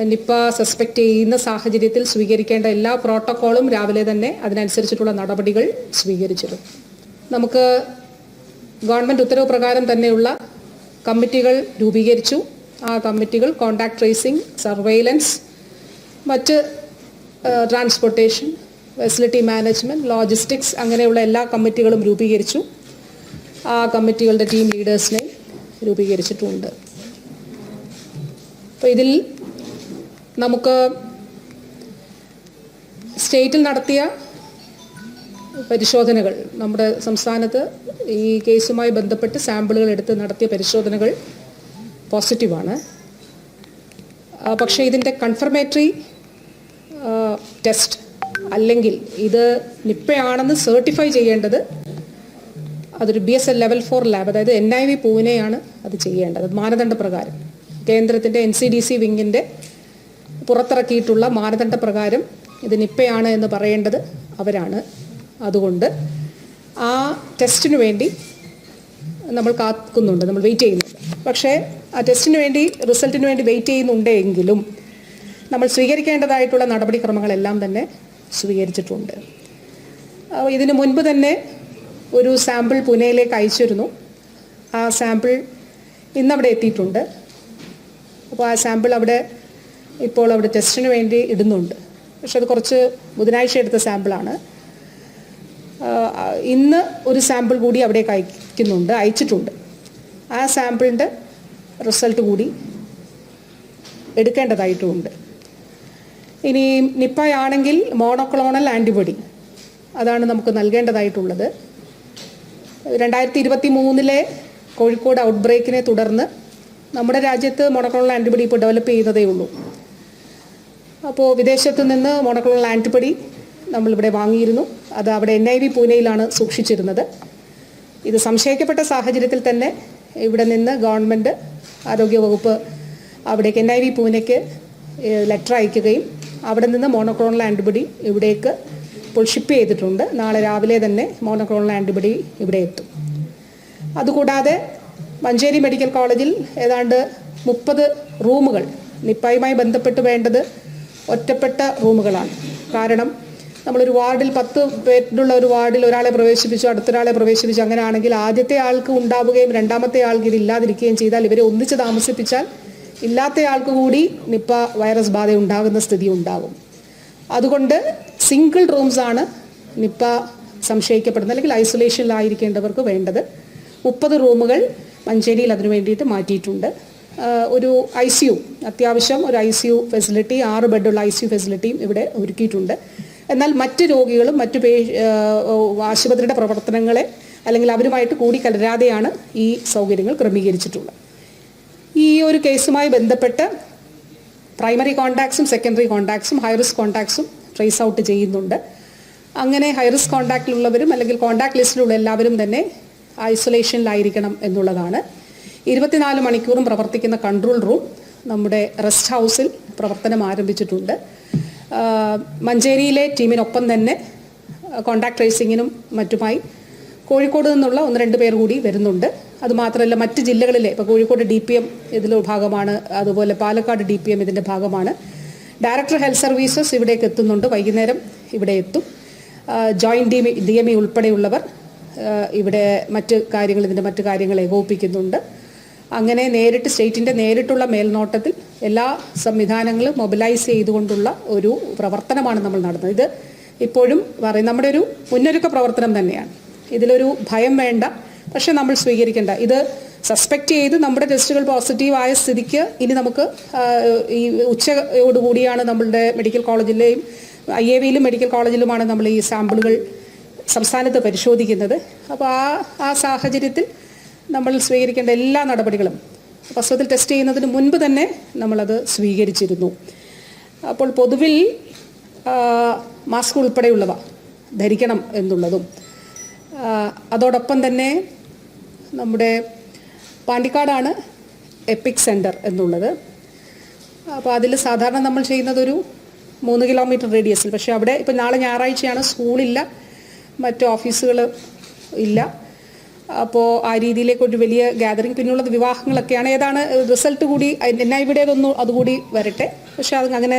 Nipah suspect ചെയ്യുന്ന സാഹചര്യത്തിൽ സ്വീകരിക്കേണ്ട എല്ലാ പ്രോട്ടോക്കോളും രാവിലെ തന്നെ അതിനനുസരിച്ചിട്ടുള്ള നടപടികൾ സ്വീകരിച്ചിരുന്നു. നമുക്ക് ഗവൺമെന്റ് ഉത്തരവ് പ്രകാരം തന്നെയുള്ള കമ്മിറ്റികൾ രൂപീകരിച്ചു. ആ കമ്മിറ്റികൾ കോണ്ടാക്ട് ട്രേസിംഗ് സർവൈലൻസ് മറ്റ് ട്രാൻസ്പോർട്ടേഷൻ ഫെസിലിറ്റി മാനേജ്മെന്റ് ലോജിസ്റ്റിക്സ് അങ്ങനെയുള്ള എല്ലാ കമ്മിറ്റികളും രൂപീകരിച്ചു. ആ കമ്മിറ്റികളുടെ ടീം ലീഡേഴ്സിനെ രൂപീകരിച്ചിട്ടുണ്ട്. അപ്പോൾ ഇതിൽ നമുക്ക് സ്റ്റേറ്റിൽ നടത്തിയ പരിശോധനകൾ നമ്മുടെ സംസ്ഥാനത്ത് ഈ കേസുമായി ബന്ധപ്പെട്ട് സാമ്പിളുകൾ എടുത്ത് നടത്തിയ പരിശോധനകൾ പോസിറ്റീവാണ്. പക്ഷേ ഇതിന്റെ കൺഫർമേറ്ററി ടെസ്റ്റ് അല്ലെങ്കിൽ ഇത് നിപ്പയാണെന്ന് സർട്ടിഫൈ ചെയ്യേണ്ടത് അതൊരു B S L level four lab അതായത് എൻ ഐ വി പൂനെയാണ് അത് ചെയ്യേണ്ടത്. മാനദണ്ഡ പ്രകാരം കേന്ദ്രത്തിന്റെ എൻ സി ഡി സി വിങ്ങിന്റെ പുറത്തിറക്കിയിട്ടുള്ള മാനദണ്ഡ പ്രകാരം ഇത് നിപ്പയാണ് എന്ന് പറയേണ്ടത് അവരാണ്. അതുകൊണ്ട് ആ ടെസ്റ്റിന് വേണ്ടി നമ്മൾ കാക്കുന്നുണ്ട് നമ്മൾ വെയിറ്റ് ചെയ്യുന്നുണ്ട്. പക്ഷേ ആ ടെസ്റ്റിന് വേണ്ടി റിസൾട്ടിന് വേണ്ടി വെയിറ്റ് ചെയ്യുന്നുണ്ടെങ്കിലും നമ്മൾ സ്വീകരിക്കേണ്ടതായിട്ടുള്ള നടപടിക്രമങ്ങളെല്ലാം തന്നെ സ്വീകരിച്ചിട്ടുണ്ട്. ഇതിന് മുൻപ് തന്നെ ഒരു സാമ്പിൾ പൂനെയിലേക്ക് അയച്ചിരുന്നു. ആ സാമ്പിൾ ഇന്നവിടെ എത്തിയിട്ടുണ്ട്. അപ്പോൾ ആ സാമ്പിൾ അവിടെ ഇപ്പോൾ അവിടെ ടെസ്റ്റിന് വേണ്ടി ഇടുന്നുണ്ട്. പക്ഷെ അത് കുറച്ച് ബുധനാഴ്ച എടുത്ത സാമ്പിളാണ് ഇന്ന് ഒരു സാമ്പിൾ കൂടി അവിടേക്ക് അയക്കുന്നുണ്ട് അയച്ചിട്ടുണ്ട്. ആ സാമ്പിളിന്റെ റിസൾട്ട് കൂടി എടുക്കേണ്ടതായിട്ടുമുണ്ട് ഇനി നിപ്പയാണെങ്കിൽ മോണോക്ലോണൽ ആന്റിബോഡി അതാണ് നമുക്ക് നൽകേണ്ടതായിട്ടുള്ളത്. രണ്ടായിരത്തി ഇരുപത്തി മൂന്നിലെ കോഴിക്കോട് ഔട്ട് ബ്രേക്കിനെ തുടർന്ന് നമ്മുടെ രാജ്യത്ത് മോണോക്ലോണൽ ആന്റിബോഡി ഇപ്പോൾ ഡെവലപ്പ് ചെയ്യുന്നതേ ഉള്ളൂ. അപ്പോൾ വിദേശത്ത് നിന്ന് മോണോക്ലോണൽ ആന്റിബഡി നമ്മളിവിടെ വാങ്ങിയിരുന്നു. അത് അവിടെ എൻ ഐ വി പൂനെയിലാണ് സൂക്ഷിച്ചിരുന്നത്. ഇത് സംശയിക്കപ്പെട്ട സാഹചര്യത്തിൽ തന്നെ ഇവിടെ നിന്ന് ഗവൺമെന്റ് ആരോഗ്യവകുപ്പ് അവിടേക്ക് എൻ ഐ വി പൂനെക്ക് ലെറ്റർ അയക്കുകയും അവിടെ നിന്ന് മോണോക്ലോണൽ ആന്റിബഡി ഇവിടേക്ക് ഇപ്പോൾ ഷിപ്പ് ചെയ്തിട്ടുണ്ട്. നാളെ രാവിലെ തന്നെ മോണോക്ലോണൽ ആന്റിബഡി ഇവിടെ എത്തും. അതുകൂടാതെ മഞ്ചേരി മെഡിക്കൽ കോളേജിൽ ഏതാണ്ട് മുപ്പത് റൂമുകൾ നിപ്പായുമായി ബന്ധപ്പെട്ട് വേണ്ടത് ഒറ്റപ്പെട്ട റൂമുകളാണ്. കാരണം നമ്മളൊരു വാർഡിൽ പത്ത് പേരുള്ള ഒരു വാർഡിൽ ഒരാളെ പ്രവേശിപ്പിച്ചു അടുത്തൊരാളെ പ്രവേശിപ്പിച്ചു അങ്ങനെ ആണെങ്കിൽ ആദ്യത്തെ ആൾക്ക് ഉണ്ടാവുകയും രണ്ടാമത്തെ ആൾക്ക് ഇത് ഇല്ലാതിരിക്കുകയും ചെയ്താൽ ഇവരെ ഒന്നിച്ച് താമസിപ്പിച്ചാൽ ഇല്ലാത്ത ആൾക്ക് കൂടി നിപ്പ വൈറസ് ബാധ ഉണ്ടാകുന്ന സ്ഥിതി ഉണ്ടാകും അതുകൊണ്ട് സിംഗിൾ റൂംസ് ആണ് നിപ്പ സംശയിക്കപ്പെടുന്നത് അല്ലെങ്കിൽ ഐസൊലേഷനിലായിരിക്കേണ്ടവർക്ക് വേണ്ടത്. മുപ്പത് റൂമുകൾ മഞ്ചേരിയിൽ അതിനു വേണ്ടിയിട്ട് മാറ്റിയിട്ടുണ്ട്. ഒരു ഐ സി യു അത്യാവശ്യം ഒരു ഐ സി യു ഫെസിലിറ്റി ആറ് ബെഡുള്ള ഐ സി യു ഫെസിലിറ്റിയും ഇവിടെ ഒരുക്കിയിട്ടുണ്ട്. എന്നാൽ മറ്റ് രോഗികളും മറ്റു പേ ആശുപത്രിയുടെ പ്രവർത്തനങ്ങളെ അല്ലെങ്കിൽ അവരുമായിട്ട് കൂടി കലരാതെയാണ് ഈ സൗകര്യങ്ങൾ ക്രമീകരിച്ചിട്ടുള്ളത്. ഈ ഒരു കേസുമായി ബന്ധപ്പെട്ട് പ്രൈമറി കോണ്ടാക്ട്സും സെക്കൻഡറി കോണ്ടാക്ട്സും ഹൈറിസ്ക് കോണ്ടാക്ട്സും ട്രേസ് ഔട്ട് ചെയ്യുന്നുണ്ട്. അങ്ങനെ ഹൈറിസ്ക് കോണ്ടാക്റ്റിലുള്ളവരും അല്ലെങ്കിൽ കോണ്ടാക്ട് ലിസ്റ്റിലുള്ള എല്ലാവരും തന്നെ ഐസൊലേഷനിലായിരിക്കണം എന്നുള്ളതാണ് ഇരുപത്തിനാല് മണിക്കൂറും പ്രവർത്തിക്കുന്ന കൺട്രോൾ റൂം നമ്മുടെ റെസ്റ്റ് ഹൗസിൽ പ്രവർത്തനം ആരംഭിച്ചിട്ടുണ്ട്. മഞ്ചേരിയിലെ ടീമിനൊപ്പം തന്നെ കോണ്ടാക്ട് ട്രേസിങ്ങിനും മറ്റുമായി കോഴിക്കോട് നിന്നുള്ള ഒന്ന് രണ്ട് പേർ കൂടി വരുന്നുണ്ട്. അതുമാത്രമല്ല മറ്റ് ജില്ലകളിലെ ഇപ്പോൾ കോഴിക്കോട് ഡി പി എം ഭാഗമാണ് അതുപോലെ പാലക്കാട് ഡി പി എം ഇതിന്റെ ഭാഗമാണ്. ഡയറക്ടർ ഹെൽത്ത് സർവീസസ് ഇവിടേക്ക് എത്തുന്നുണ്ട് വൈകുന്നേരം ഇവിടെ എത്തും. Joint D D M E ഉൾപ്പെടെയുള്ളവർ ഇവിടെ മറ്റ് കാര്യങ്ങൾ ഇതിന്റെ മറ്റ് കാര്യങ്ങൾ ഏകോപിപ്പിക്കുന്നുണ്ട്. അങ്ങനെ നേരിട്ട് സ്റ്റേറ്റിന്റെ നേരിട്ടുള്ള മേൽനോട്ടത്തിൽ എല്ലാ സംവിധാനങ്ങളും മൊബിലൈസ് ചെയ്തുകൊണ്ടുള്ള ഒരു പ്രവർത്തനമാണ് നമ്മൾ നടത്തുന്നത്. ഇത് ഇപ്പോഴും പറയും നമ്മുടെ ഒരു മുന്നൊരുക്ക പ്രവർത്തനം തന്നെയാണ്. ഇതിലൊരു ഭയം വേണ്ട പക്ഷെ നമ്മൾ സ്വീകരിക്കേണ്ട. ഇത് സസ്പെക്ട് ചെയ്ത് നമ്മുടെ ടെസ്റ്റുകൾ പോസിറ്റീവ് ആയ സ്ഥിതിക്ക് ഇനി നമുക്ക് ഈ ഉച്ചയോടുകൂടിയാണ് നമ്മളുടെ മെഡിക്കൽ കോളേജിലെയും ഐ എ വിയിലും മെഡിക്കൽ കോളേജിലുമാണ് നമ്മൾ ഈ സാമ്പിളുകൾ സംസ്ഥാനത്ത് പരിശോധിക്കുന്നത്. അപ്പോൾ ആ ആ സാഹചര്യത്തിൽ നമ്മൾ സ്വീകരിക്കേണ്ട എല്ലാ നടപടികളും വസ്ത്രത്തിൽ ടെസ്റ്റ് ചെയ്യുന്നതിന് മുൻപ് തന്നെ നമ്മളത് സ്വീകരിച്ചിരുന്നു. അപ്പോൾ പൊതുവിൽ മാസ്ക് ഉൾപ്പെടെയുള്ളവ ധരിക്കണം എന്നുള്ളതും അതോടൊപ്പം തന്നെ നമ്മുടെ പാണ്ടിക്കാടാണ് എപ്പിക് സെന്റർ എന്നുള്ളത്. അപ്പോൾ അതിൽ സാധാരണ നമ്മൾ ചെയ്യുന്നതൊരു മൂന്ന് കിലോമീറ്റർ റേഡിയസിൽ പക്ഷേ അവിടെ ഇപ്പം നാളെ ഞായറാഴ്ചയാണ് സ്കൂളില്ല മറ്റു ഓഫീസുകൾ ഇല്ല. അപ്പോൾ ആ രീതിയിലേക്ക് ഒരു വലിയ ഗാദറിങ് പിന്നുള്ളത് വിവാഹങ്ങളൊക്കെയാണ്. ഏതാണ് റിസൾട്ട് കൂടി എന്നാ ഇവിടേതൊന്നും അതുകൂടി വരട്ടെ. പക്ഷെ അത് അങ്ങനെ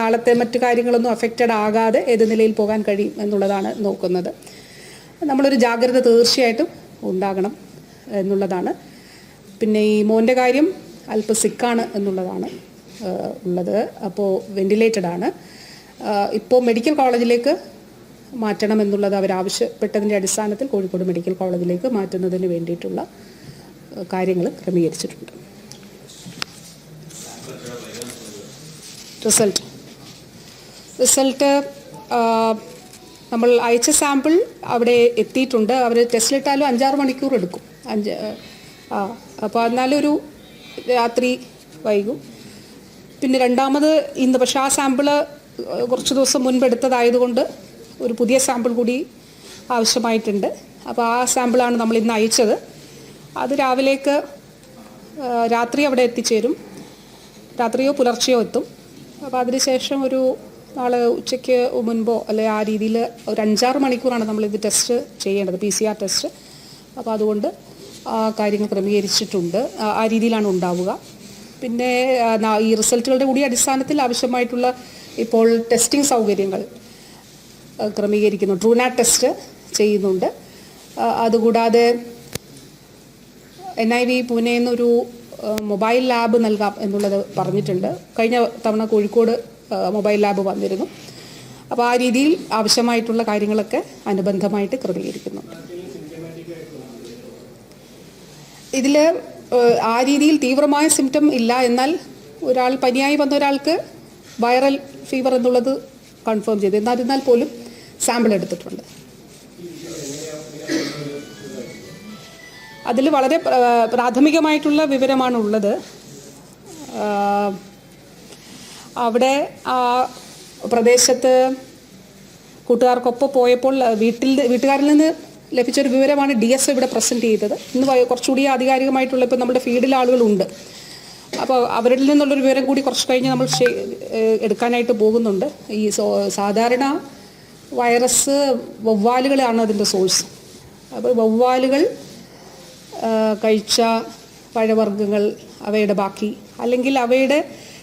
നാളത്തെ മറ്റു കാര്യങ്ങളൊന്നും അഫക്റ്റഡ് ആകാതെ ഏത് നിലയിൽ പോകാൻ കഴിയും എന്നുള്ളതാണ് നോക്കുന്നത്. നമ്മളൊരു ജാഗ്രത തീർച്ചയായിട്ടും ഉണ്ടാകണം എന്നുള്ളതാണ്. പിന്നെ ഈ മോന്റെ കാര്യം അല്പം സിക്കാണ് എന്നുള്ളതാണ് ഉള്ളത്. അപ്പോൾ വെന്റിലേറ്റഡ് ആണ്. ഇപ്പോൾ മെഡിക്കൽ കോളേജിലേക്ക് മാറ്റണം എന്നുള്ളത് അവരാവശ്യപ്പെട്ടതിന്റെ അടിസ്ഥാനത്തിൽ കോഴിക്കോട് മെഡിക്കൽ കോളേജിലേക്ക് മാറ്റുന്നതിന് വേണ്ടിയിട്ടുള്ള കാര്യങ്ങൾ ക്രമീകരിച്ചിട്ടുണ്ട്. റിസൾട്ട്. റിസൾട്ട് നമ്മൾ അയച്ച സാമ്പിൾ അവിടെ എത്തിയിട്ടുണ്ട്. അവർ ടെസ്റ്റിലിട്ടാലും അഞ്ചാറ് മണിക്കൂർ എടുക്കും. അഞ്ച് അപ്പോൾ എന്നാലൊരു രാത്രി വൈകും. പിന്നെ രണ്ടാമത് ഇന്ന് പക്ഷേ ആ സാമ്പിൾ കുറച്ച് ദിവസം മുൻപ് എടുത്തതായതുകൊണ്ട് ഒരു പുതിയ സാമ്പിൾ കൂടി ആവശ്യമായിട്ടുണ്ട്. അപ്പോൾ ആ സാമ്പിളാണ് നമ്മൾ ഇന്ന് അയച്ചത്. അത് രാവിലേക്ക് രാത്രി അവിടെ എത്തിച്ചേരും. രാത്രിയോ പുലർച്ചെയോ എത്തും. അപ്പോൾ അതിനുശേഷം ഒരു നാളെ ഉച്ചയ്ക്ക് മുൻപോ അല്ലെ ആ രീതിയിൽ ഒരു അഞ്ചാറ് മണിക്കൂറാണ് നമ്മളിത് ടെസ്റ്റ് ചെയ്യേണ്ടത് പി സി ആർ ടെസ്റ്റ് അപ്പോൾ അതുകൊണ്ട് കാര്യങ്ങൾ ക്രമീകരിച്ചിട്ടുണ്ട്. ആ- രീതിയിലാണ് ഉണ്ടാവുക. പിന്നെ ഈ റിസൾട്ടുകളുടെ കൂടി അടിസ്ഥാനത്തിൽ ആവശ്യമായിട്ടുള്ള ഇപ്പോൾ ടെസ്റ്റിംഗ് സൗകര്യങ്ങൾ ക്രമീകരിക്കുന്നു. ട്രൂനാ ടെസ്റ്റ് ചെയ്യുന്നുണ്ട്. അതുകൂടാതെ എൻ ഐ വി പൂനെയിൽ നിന്നൊരു മൊബൈൽ ലാബ് നൽകാം എന്നുള്ളത് പറഞ്ഞിട്ടുണ്ട്. കഴിഞ്ഞ തവണ കോഴിക്കോട് മൊബൈൽ ലാബ് വന്നിരുന്നു. അപ്പോൾ ആ രീതിയിൽ ആവശ്യമായിട്ടുള്ള കാര്യങ്ങളൊക്കെ അനുബന്ധമായിട്ട് ക്രമീകരിക്കുന്നുണ്ട് ഇതിൽ ആ രീതിയിൽ തീവ്രമായ സിംറ്റം ഇല്ല എന്നാൽ ഒരാൾ പനിയായി വന്ന ഒരാൾക്ക് വൈറൽ ഫീവർ എന്നുള്ളത് കൺഫേം ചെയ്തു. എന്നിരുന്നാൽ പോലും സാമ്പിൾ എടുത്തിട്ടുണ്ട്. അതിൽ വളരെ പ്രാഥമികമായിട്ടുള്ള വിവരമാണ് ഉള്ളത് അവിടെ ആ പ്രദേശത്ത് കൂട്ടുകാർക്കൊപ്പം പോയപ്പോൾ വീട്ടിൽ വീട്ടുകാരിൽ നിന്ന് ലഭിച്ചൊരു വിവരമാണ് ഡി എസ് ഇവിടെ പ്രസന്റ് ചെയ്തത്. ഇന്ന് കുറച്ചുകൂടി ആധികാരികമായിട്ടുള്ള ഇപ്പോൾ നമ്മുടെ ഫീൽഡിൽ ആളുകളുണ്ട്. അപ്പോൾ അവരിൽ നിന്നുള്ളൊരു വിവരം കൂടി കുറച്ച് കഴിഞ്ഞ് നമ്മൾ എടുക്കാനായിട്ട് പോകുന്നുണ്ട്. ഈ സാധാരണ വൈറസ് വവ്വാലുകളാണ് അതിന്റെ സോഴ്സ്. അപ്പോൾ വവ്വാലുകൾ കഴിച്ച പഴവർഗങ്ങൾ അവയുടെ ബാക്കി. അല്ലെങ്കിൽ അവയുടെ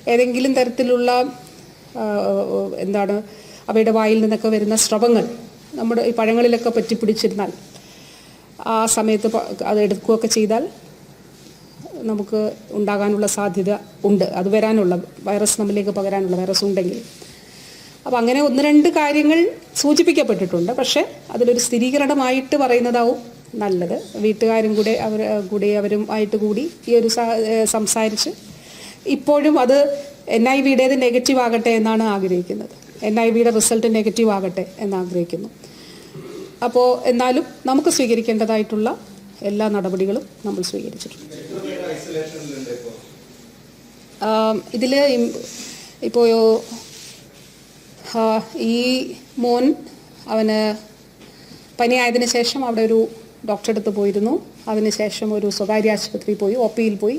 ഏതെങ്കിലും തരത്തിലുള്ള എന്താണ് അവയുടെ വായിൽ നിന്നൊക്കെ വരുന്ന സ്രവങ്ങൾ നമ്മുടെ ഈ പഴങ്ങളിലൊക്കെ പറ്റിപ്പിടിച്ചിരുന്നാൽ ആ സമയത്ത് അത് എടുക്കുകയൊക്കെ ചെയ്താൽ നമുക്ക് ഉണ്ടാകാനുള്ള സാധ്യത ഉണ്ട്. അത് വരാനുള്ള വൈറസ് നമ്മിലേക്ക് പകരാനുള്ള വൈറസ് ഉണ്ടെങ്കിൽ. അപ്പോൾ അങ്ങനെ ഒന്ന് രണ്ട് കാര്യങ്ങൾ സൂചിപ്പിക്കപ്പെട്ടിട്ടുണ്ട്. പക്ഷേ അതിലൊരു സ്ഥിരീകരണമായിട്ട് പറയുന്നതാവും നല്ലത്. വീട്ടുകാരും കൂടെ അവർ കൂടി അവരും ആയിട്ട് കൂടി ഈ ഒരു സംസാരിച്ച് ഇപ്പോഴും അത് എൻ ഐ വിയുടേത് നെഗറ്റീവ് ആകട്ടെ എന്നാണ് ആഗ്രഹിക്കുന്നത്. എൻ ഐ വിയുടെ റിസൾട്ട് നെഗറ്റീവ് ആകട്ടെ എന്ന് ആഗ്രഹിക്കുന്നു. അപ്പോൾ എന്നാലും നമുക്ക് സ്വീകരിക്കേണ്ടതായിട്ടുള്ള എല്ലാ നടപടികളും നമ്മൾ സ്വീകരിച്ചിട്ടുണ്ട്. ഇതിൽ ഇപ്പോൾ ഈ മോൻ അവന് പനിയായതിനു ശേഷം അവിടെ ഒരു ഡോക്ടറെ അടുത്ത് പോയിരുന്നു. അതിനുശേഷം ഒരു സ്വകാര്യ ആശുപത്രിയിൽ പോയി ഒ പിയിൽ പോയി.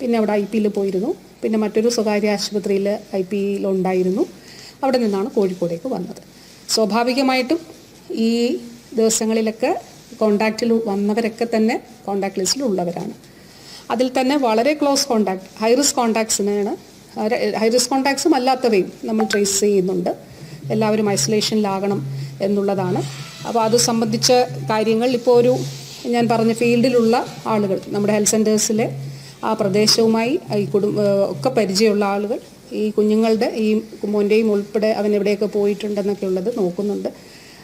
പിന്നെ അവിടെ ഐ പിയിൽ പോയിരുന്നു. പിന്നെ മറ്റൊരു സ്വകാര്യ ആശുപത്രിയിൽ ഐ പിയിലുണ്ടായിരുന്നു അവിടെ നിന്നാണ് കോഴിക്കോടേക്ക് വന്നത്. സ്വാഭാവികമായിട്ടും ഈ ദിവസങ്ങളിലൊക്കെ കോണ്ടാക്റ്റിൽ വന്നവരൊക്കെ തന്നെ കോണ്ടാക്ട് ലിസ്റ്റിൽ ഉള്ളവരാണ്. അതിൽ തന്നെ വളരെ ക്ലോസ് കോണ്ടാക്ട് ഹൈ റിസ്ക് കോണ്ടാക്ട്സിനാണ് ഹൈ റിസ്ക് കോണ്ടാക്ട്സും അല്ലാത്തവയും നമ്മൾ ട്രേസ് ചെയ്യുന്നുണ്ട്. എല്ലാവരും ഐസൊലേഷനിലാകണം എന്നുള്ളതാണ്. അപ്പോൾ അത് സംബന്ധിച്ച കാര്യങ്ങൾ ഇപ്പോൾ ഒരു ഞാൻ പറഞ്ഞ ഫീൽഡിലുള്ള ആളുകൾ നമ്മുടെ ഹെൽത്ത് സെന്റേഴ്സിലെ ആ പ്രദേശവുമായി ഈ കുടുംബ ഒക്കെ പരിചയമുള്ള ആളുകൾ ഈ കുഞ്ഞുങ്ങളുടെ ഈ മോന്റെയും ഉൾപ്പെടെ അവൻ എവിടെയൊക്കെ പോയിട്ടുണ്ടെന്നൊക്കെ ഉള്ളത് നോക്കുന്നുണ്ട്.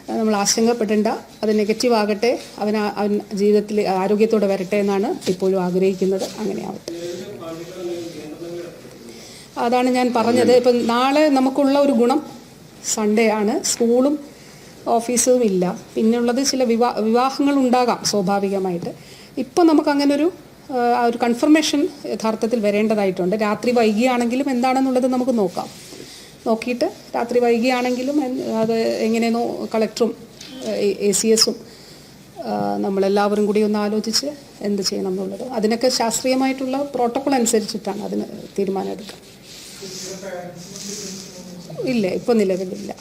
നമ്മൾ ആശങ്കപ്പെടേണ്ട അത് നെഗറ്റീവ് ആകട്ടെ അവൻ അവൻ ജീവിതത്തിൽ ആരോഗ്യത്തോടെ വരട്ടെ എന്നാണ് ഇപ്പോഴും ആഗ്രഹിക്കുന്നത്. അങ്ങനെ ആവട്ടെ അതാണ് ഞാൻ പറഞ്ഞത്. ഇപ്പം നാളെ നമുക്കുള്ള ഒരു ഗുണം സൺഡേ ആണ്. സ്കൂളും ഓഫീസും ഇല്ല. പിന്നെയുള്ളത് ചില വിവാ വിവാഹങ്ങൾ ഉണ്ടാകാം സ്വാഭാവികമായിട്ട്. ഇപ്പം നമുക്ക് അങ്ങനെ ഒരു ആ, ഒരു കൺഫർമേഷൻ യഥാർത്ഥത്തിൽ വരേണ്ടതായിട്ടുണ്ട്. രാത്രി വൈകിയാണെങ്കിലും എന്താണെന്നുള്ളത് നമുക്ക് നോക്കാം. നോക്കിയിട്ട് രാത്രി വൈകിയാണെങ്കിലും അത് എങ്ങനെയെന്നോ കളക്ടറും എ സി എസും നമ്മളെല്ലാവരും കൂടി ഒന്ന് ആലോചിച്ച് എന്ത് ചെയ്യണം എന്നുള്ളത്. അതിനൊക്കെ ശാസ്ത്രീയമായിട്ടുള്ള പ്രോട്ടോക്കോൾ അനുസരിച്ചിട്ടാണ് അതിന് തീരുമാനം എടുക്കുക ഇല്ല ഇപ്പം നിലവിലില്ല.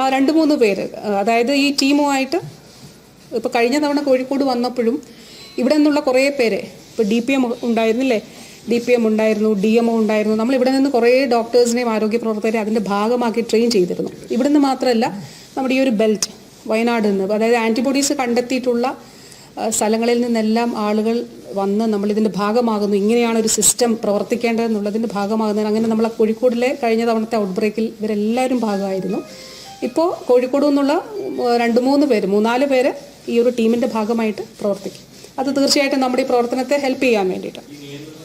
ആ രണ്ട് മൂന്ന് പേര്. അതായത് ഈ ടീമുമായിട്ട് ഇപ്പോൾ കഴിഞ്ഞ തവണ കോഴിക്കോട് വന്നപ്പോഴും ഇവിടെ നിന്നുള്ള കുറേ പേര് ഇപ്പോൾ ഡി പി എം ഉണ്ടായിരുന്നില്ലേ? ഡി പി എം ഉണ്ടായിരുന്നു ഡി എം ഒ ഉണ്ടായിരുന്നു. നമ്മൾ ഇവിടെ നിന്ന് കുറേ ഡോക്ടേഴ്സിനെയും ആരോഗ്യ പ്രവർത്തകരെ അതിന്റെ ഭാഗമാക്കി ട്രെയിൻ ചെയ്തിരുന്നു. ഇവിടെ നിന്ന് മാത്രമല്ല നമ്മുടെ ഈ ഒരു ബെൽറ്റ് വയനാട് നിന്ന് അതായത് ആന്റിബോഡീസ് കണ്ടെത്തിയിട്ടുള്ള സ്ഥലങ്ങളിൽ നിന്നെല്ലാം ആളുകൾ വന്ന് നമ്മളിതിന്റെ ഭാഗമാകുന്നു. ഇങ്ങനെയാണ് ഒരു സിസ്റ്റം പ്രവർത്തിക്കേണ്ടതെന്നുള്ളതിന്റെ ഭാഗമാകുന്നതിന് അങ്ങനെ നമ്മൾ കോഴിക്കോടിലെ കഴിഞ്ഞ തവണത്തെ ഔട്ട്ബ്രേക്കിൽ ഇവരെല്ലാവരും ഭാഗമായിരുന്നു. ഇപ്പോൾ കോഴിക്കോട് നിന്നുള്ള രണ്ട് മൂന്ന് പേര് മൂന്നാൽ പേര് ഈ ഒരു ടീമിന്റെ ഭാഗമായിട്ട് പ്രവർത്തിക്കും. അത് തീർച്ചയായിട്ടും നമ്മുടെ ഈ പ്രവർത്തനത്തെ ഹെൽപ്പ് ചെയ്യാൻ വേണ്ടിയിട്ട്.